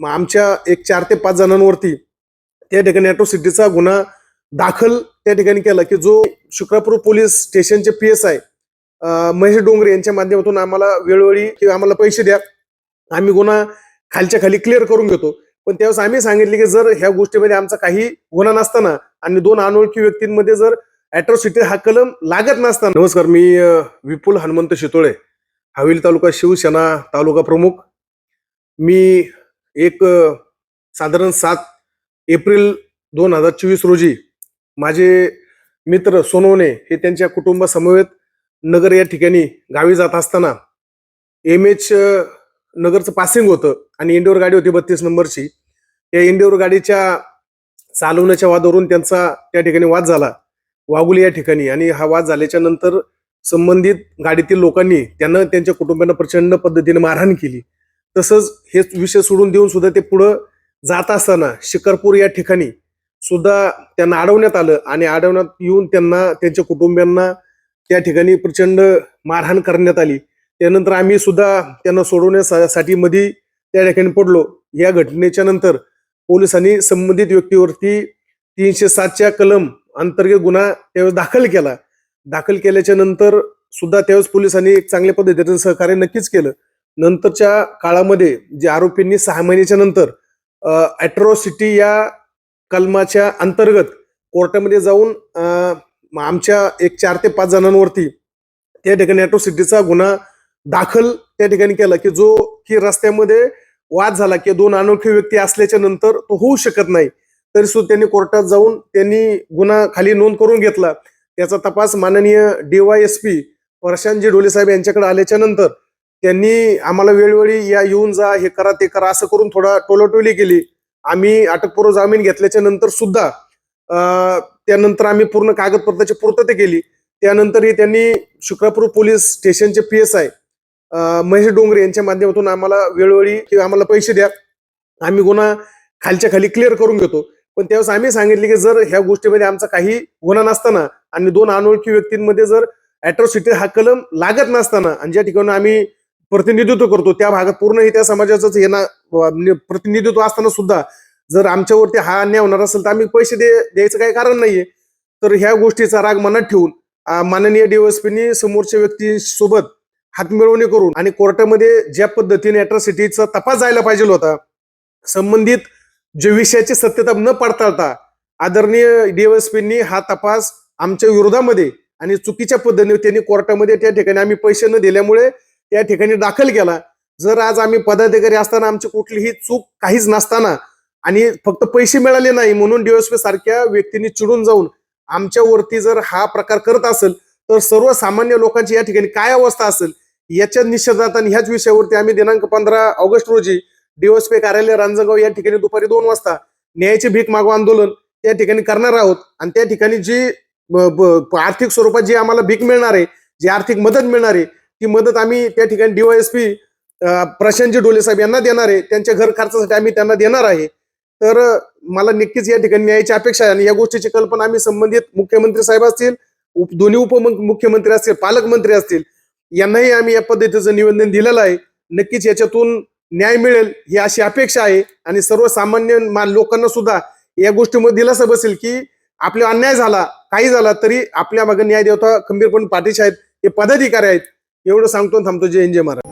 मग आमच्या एक चार ते पाच जणांवरती त्या ठिकाणी अॅट्रॉसिटीचा गुन्हा दाखल त्या ठिकाणी केला की जो शुक्रापूर पोलीस स्टेशनचे P S I Mahesh Dongre यांच्या माध्यमातून आम्हाला वेळोवेळी किंवा आम्हाला पैसे द्या. आम्ही गुन्हा खालच्या खाली क्लिअर करून घेतो. पण त्यावेळेस आम्ही सांगितले की जर ह्या गोष्टीमध्ये आमचा काही गुन्हा नसताना आणि दोन अनोळखी व्यक्तींमध्ये जर अॅट्रॉसिटी हा कलम लागत नसताना. नमस्कार मी विपुल हनुमंत शितोळे हवेली तालुका शिवसेना तालुका प्रमुख. मी एक साधारण सात एप्रिल दोन हजार चोवीस रोजी माझे मित्र सोनवणे हे त्यांच्या कुटुंबासमवेत नगर या ठिकाणी गावी जात असताना एम एच नगरचं पासिंग होतं आणि इंडोर गाडी होती बत्तीस नंबरची. या इंडोर गाडीच्या चालवण्याच्या वादावरून त्यांचा त्या ठिकाणी वाद झाला. वागुली या ठिकाणी आणि हा वाद झाल्याच्यानंतर संबंधित गाडीतील लोकांनी त्यांना त्यांच्या कुटुंबियांना प्रचंड पद्धतीने मारहाण केली. तसंच हे विषय सोडून देऊन सुद्धा ते पुढं जात असताना शिकारपूर या ठिकाणी सुद्धा त्यांना अडवण्यात आलं आणि अडवण्यात येऊन त्यांना त्यांच्या कुटुंबियांना त्या ठिकाणी प्रचंड मारहाण करण्यात आली. त्यानंतर आम्ही सुद्धा त्यांना सोडवण्यासाठी मध्ये त्या ठिकाणी पडलो. या घटनेच्या नंतर पोलिसांनी संबंधित व्यक्तीवरती तीनशे सातच्या कलम अंतर्गत गुन्हा त्यावेळेस दाखल केला. दाखल केल्याच्यानंतर सुद्धा त्यावेळेस पोलिसांनी एक चांगल्या पद्धतीचं सहकार्य नक्कीच केलं. नंतरच्या काळामध्ये जे आरोपींनी सहा महिन्याच्या नंतर अॅट्रॉसिटी या कलमाच्या अंतर्गत कोर्टामध्ये जाऊन आमच्या एक चार ते पाच जणांवरती त्या ठिकाणी अॅट्रॉसिटीचा गुन्हा दाखल त्या ठिकाणी केला की जो की रस्त्यामध्ये वाद झाला की दोन अनोळखी व्यक्ती असल्याच्या नंतर तो होऊ शकत नाही. तरी सुद्धा त्यांनी कोर्टात जाऊन त्यांनी गुन्हा खाली नोंद करून घेतला. त्याचा तपास माननीय डीवायएसपी प्रशांतजी डोले साहेब यांच्याकडे आल्याच्यानंतर त्यांनी आम्हाला वेळोवेळी या येऊन जा हे करा ते करा असं करून थोडा टोलटोली केली. आम्ही अटकपूर्व जामीन घेतल्याच्या नंतर सुद्धा त्यानंतर आम्ही पूर्ण कागदपत्राची पूर्तता केली. त्यानंतरही त्यांनी शुक्रापूर पोलीस स्टेशनचे P S I Mahesh Dongre यांच्या माध्यमातून आम्हाला वेळोवेळी किंवा आम्हाला पैसे द्या. आम्ही गुन्हा खालच्या खाली क्लिअर करून घेतो. पण त्यावेळेस आम्ही सांगितले की जर ह्या गोष्टीमध्ये आमचा काही गुन्हा नसताना आणि दोन अनोळखी व्यक्तींमध्ये जर अॅट्रॉसिटी हा कलम लागत नसताना आणि ज्या ठिकाणी आम्ही प्रतिनिधित्व करतो. त्या भागात पूर्ण हे त्या समाजाचंच हे ना म्हणजे प्रतिनिधित्व असताना सुद्धा जर आमच्यावरती हा अन्याय होणार असेल तर आम्ही पैसे दे द्यायचं काही कारण नाहीये. तर ह्या गोष्टीचा राग मनात ठेवून माननीय डीएसपीनी समोरच्या व्यक्तीसोबत हातमिळवणी करून आणि कोर्टामध्ये ज्या पद्धतीने अॅट्रॉसिटीचा तपास जायला पाहिजे होता संबंधित जे विषयाची सत्यता न पडताळता आदरणीय डीएसपींनी हा तपास आमच्या विरोधामध्ये आणि चुकीच्या पद्धतीने त्यांनी कोर्टामध्ये त्या ठिकाणी आम्ही पैसे न दिल्यामुळे त्या ठिकाणी दाखल केला. जर आज आम्ही पदाधिकारी असताना आमची कुठलीही चूक काहीच नसताना आणि फक्त पैसे मिळाले नाही म्हणून डीएसपी सारख्या व्यक्तींनी चिडून जाऊन आमच्यावरती जर हा प्रकार करत असेल तर सर्वसामान्य लोकांची या ठिकाणी काय अवस्था असेल याच्या निषेधात आणि ह्याच विषयावरती आम्ही दिनांक पंधरा ऑगस्ट रोजी डीओएसपी कार्यालय रांजगाव या ठिकाणी दुपारी दोन वाजता न्यायाची भीक मागवा आंदोलन त्या ठिकाणी करणार आहोत. आणि त्या ठिकाणी जी आर्थिक स्वरूपात जी आम्हाला भीक मिळणार आहे जी आर्थिक मदत मिळणार आहे ती मदत आम्ही त्या ठिकाणी डीवायएसपी प्रशांतजी डोले साहेब यांना देणार आहे. त्यांच्या घर खर्चासाठी आम्ही त्यांना देणार आहे. तर मला नक्कीच या ठिकाणी न्यायाची अपेक्षा आहे आणि या गोष्टीची कल्पना आम्ही संबंधित मुख्यमंत्री साहेब असतील उप- दोन्ही उपमुख्यमंत्री असतील पालकमंत्री असतील यांनाही आम्ही या पद्धतीचं निवेदन दिलेलं आहे. नक्कीच याच्यातून न्याय मिळेल ही अशी अपेक्षा आहे आणि सर्वसामान्य लोकांना सुद्धा या गोष्टीमध्ये दिलासा बसेल की आपला अन्याय झाला काही झाला तरी आपल्या मागे न्याय देवता खंबीरपणे पाठीशी आहेत. हे पदाधिकारी आहेत. एवढं सांगतो आणि थांबतो. जय हिंद जय महाराज